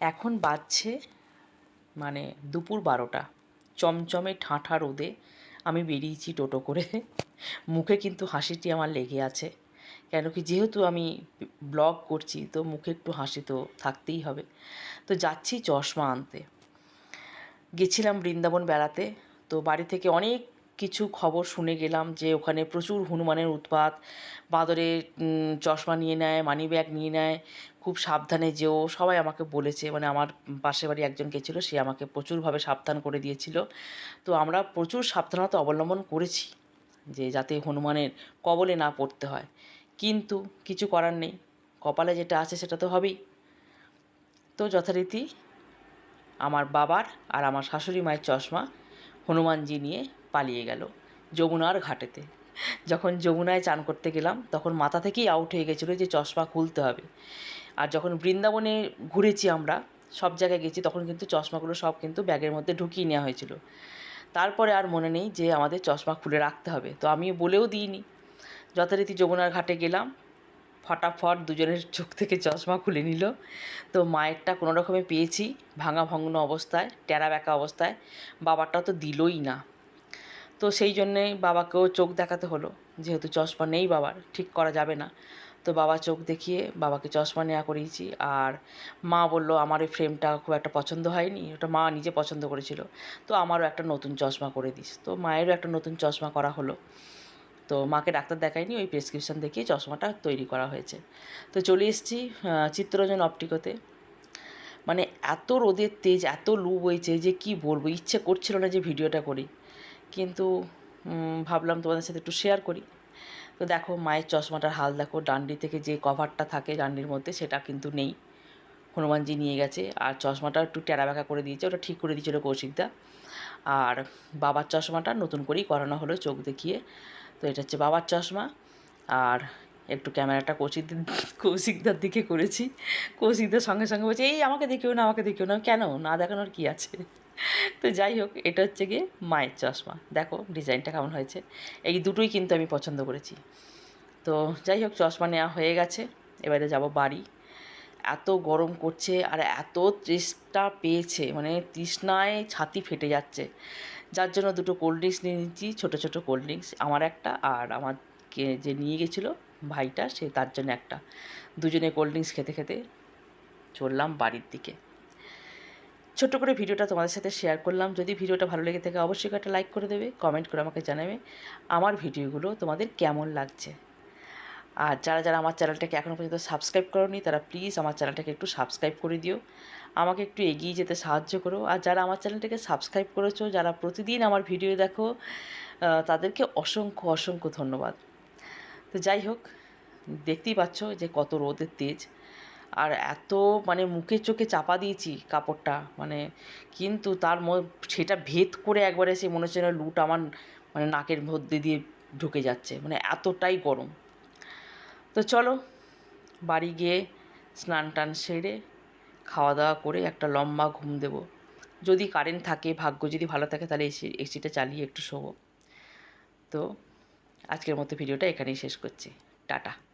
এখন বাজছে মানে দুপুর বারোটা। চমচমে ঠাঁঠা রোদে আমি বেরিয়েছি টোটো করে। মুখে কিন্তু হাসিটি আমার লেগে আছে। কেন কি যেহেতু আমি ব্লগ করছি, তো মুখে একটু হাসি তো থাকতেই হবে। তো যাচ্ছি চশমা আনতে। গেছিলাম বৃন্দাবন বেড়াতে, তো বাড়ি থেকে অনেক কিছু খবর শুনে গেলাম যে ওখানে প্রচুর হনুমানের উৎপাত। বাঁদরে চশমা নিয়ে নেয় মানি ব্যাগ নিয়ে নেয়। খুব সাবধানে যেও। সবাই আমাকে বলেছে মানে আমার পাশের বাড়ি একজন গেছিল সে আমাকে প্রচুরভাবে সাবধান করে দিয়েছিল। তো আমরা প্রচুর সাবধানতা অবলম্বন করেছি যে যাতে হনুমানের কবলে না পড়তে হয়। কিন্তু কিছু করার নেই। কপালে যেটা আছে সেটা তো হবেই। তো যথারীতি আমার বাবার আর আমার শাশুড়ি মায়ের চশমা হনুমানজি নিয়ে পালিয়ে গেল যমুনার ঘাটেতে। যখন যমুনায় চান করতে গেলাম, তখন মাথা থেকেই আউট হয়ে গেছিল যে চশমা খুলতে হবে। আর যখন বৃন্দাবনে ঘুরেছি আমরা, সব জায়গায় গেছি, তখন কিন্তু চশমাগুলো সব কিন্তু ব্যাগের মধ্যে ঢুকিয়ে নেওয়া হয়েছিল। তারপরে আর মনে নেই যে আমাদের চশমা খুলে রাখতে হবে। তো আমি বলেও দিইনি। যথারীতি যমুনার ঘাটে গেলাম, ফটাফট দুজনের চোখ থেকে চশমা খুলে নিল। তো মায়েরটা কোনো রকমে পেয়েছি ভাঙা ভগ্ন অবস্থায় টেরা ব্যাকা অবস্থায়, বাবারটা তো দিলই না। তো সেই জন্যে বাবাকেও চোখ দেখাতে হলো। যেহেতু চশমা নেই বাবার, ঠিক করা যাবে না। তো বাবা চোখ দেখিয়ে বাবাকে চশমা নেওয়া করিয়েছি। আর মা বলল, আমার ওই ফ্রেমটা খুব একটা পছন্দ হয়নি। ওটা মা নিজে পছন্দ করেছিল। তো আমারও একটা নতুন চশমা করে দিস। তো মায়েরও একটা নতুন চশমা করা হলো। তো মাকে ডাক্তার দেখায়নি, ওই প্রেসক্রিপশান দেখিয়ে চশমাটা তৈরি করা হয়েছে। তো চলে এসেছি চিত্তরঞ্জন অপটিকোতে। মানে এত রোদের তেজ, এত লু বইছে যে কি বলব? ইচ্ছে করছিল না যে ভিডিওটা করি। কিন্তু ভাবলাম তোমাদের সাথে একটু শেয়ার করি। তো দেখো, মায়ের চশমাটার হাল দেখো, ডান্ডি থেকে যে কভারটা থাকে ডান্ডির মধ্যে, সেটা কিন্তু নেই। হনুমানজি নিয়ে গেছে, আর চশমাটা একটু টেরাবেকা করে দিয়েছে, ওটা ঠিক করে দিয়েছিল কৌশিকদা। আর বাবার চশমাটা নতুন করেই করানো হলো চোখ দেখিয়ে। তো এটা হচ্ছে বাবার চশমা, আর একটু ক্যামেরাটা কৌশিক কৌশিকদার দিকে করেছি। কৌশিকদার সঙ্গে সঙ্গে বলছে, এই আমাকে দেখিও না, আমাকে দেখিও না। কেন? না দেখানোর কী আছে? তো যাই হোক, এটা হচ্ছে গিয়ে মায়ের চশমা। দেখো ডিজাইনটা কেমন হয়েছে। এই দুটোই কিন্তু আমি পছন্দ করেছি। তো যাই হোক, চশমা নেওয়া হয়ে গেছে। এবারে যাব বাড়ি। এত গরম করছে আর এত তৃষ্ণা পেয়েছে। মানে তৃষ্ণায় ছাতি ফেটে যাচ্ছে। যার জন্য দুটো কোল্ড ড্রিঙ্কস নিয়ে নিচ্ছি, ছোটো ছোটো কোল্ড ড্রিঙ্কস আমার একটা আর আমাকে যে নিয়ে গেছিল, ভাইটা, সে তার জন্য একটা। দুজনে কোল্ড ড্রিঙ্কস খেতে খেতে চললাম বাড়ির দিকে। ছোট্ট করে ভিডিওটা তোমাদের সাথে শেয়ার করলাম। যদি ভিডিওটা ভালো লেগে থাকে, অবশ্যই একটা লাইক করে দেবে কমেন্ট করে আমাকে জানাবে আমার ভিডিওগুলো তোমাদের কেমন লাগছে। আর যারা যারা আমার চ্যানেলটাকে এখনও পর্যন্ত সাবস্ক্রাইব করোনি, তারা প্লিজ আমার চ্যানেলটাকে একটু সাবস্ক্রাইব করে দিও। আমাকে একটু এগিয়ে যেতে সাহায্য করো। আর যারা আমার চ্যানেলটাকে সাবস্ক্রাইব করেছ, যারা প্রতিদিন আমার ভিডিও দেখো তাদেরকে অসংখ্য অসংখ্য ধন্যবাদ। তো যাই হোক, দেখতেই পাচ্ছ যে কত রোদের তেজ। আর এত মানে মুখে চোখে চাপা দিয়েছি কাপড়টা মানে কিন্তু তার সেটা ভেদ করে একবারে সে মনে হচ্ছে না লুট আমার মানে নাকের মধ্যে দিয়ে ঢুকে যাচ্ছে মানে এতটাই গরম। তো চলো, বাড়ি গিয়ে স্নান টান সেরে খাওয়া দাওয়া করে একটা লম্বা ঘুম দেব। যদি কারেন্ট থাকে, ভাগ্য যদি ভালো থাকে, তাহলে এসি, এসিটা চালিয়ে একটু শোবো। তো আজকের মতো ভিডিওটা এখানেই শেষ করছি। টাটা।